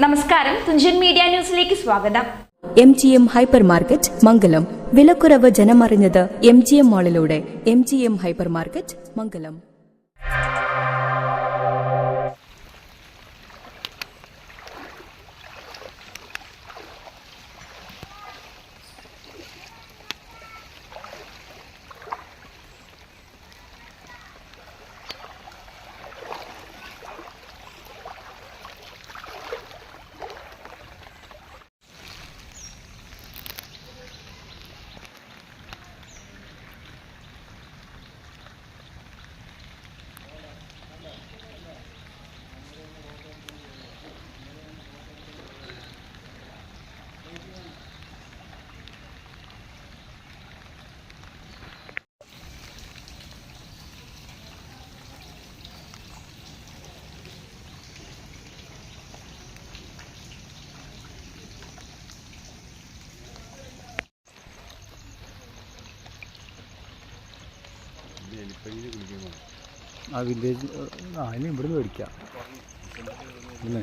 നമസ്കാരം. തുഞ്ചൻ മീഡിയ ന്യൂസിലേക്ക് സ്വാഗതം. M G M hyper market Mangalam. വിലക്കുറവ് ജനമറിഞ്ഞത് M G M മാളിലൂടെ M G M hyper market Mangalam. ആ വില്ലേജ് ആ ഇനി ഇവിടുന്ന് മേടിക്കാം. അല്ലേ?